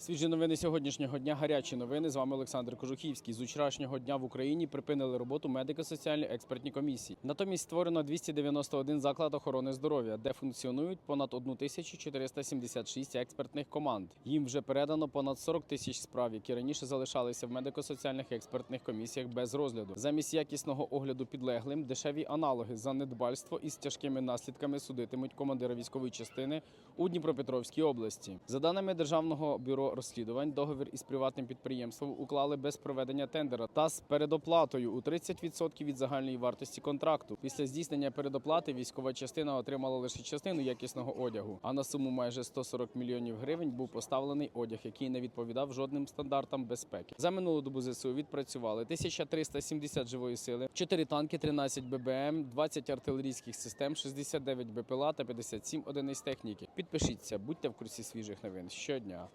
Свіжі новини сьогоднішнього дня. Гарячі новини. З вами Олександр Кожухівський. З вчорашнього дня в Україні припинили роботу медико-соціальні експертні комісії. Натомість створено 291 заклад охорони здоров'я, де функціонують понад 1476 експертних команд. Їм вже передано понад 40 тисяч справ, які раніше залишалися в медико-соціальних експертних комісіях без розгляду. Замість якісного огляду підлеглим, дешеві аналоги за недбальство із тяжкими наслідками судитимуть командира військової частини у Дніпропетровській області. За даними Державного бюро розслідувань, договір із приватним підприємством уклали без проведення тендера та з передоплатою у 30% від загальної вартості контракту. Після здійснення передоплати військова частина отримала лише частину якісного одягу. А на суму майже 140 мільйонів гривень був поставлений одяг, який не відповідав жодним стандартам безпеки. За минулу добу ЗСУ відпрацювали 1370 живої сили, 4 танки, 13 ББМ, 20 артилерійських систем, 69 БПЛА та 57 одиниць техніки. Підпишіться, будьте в курсі свіжих новин щодня.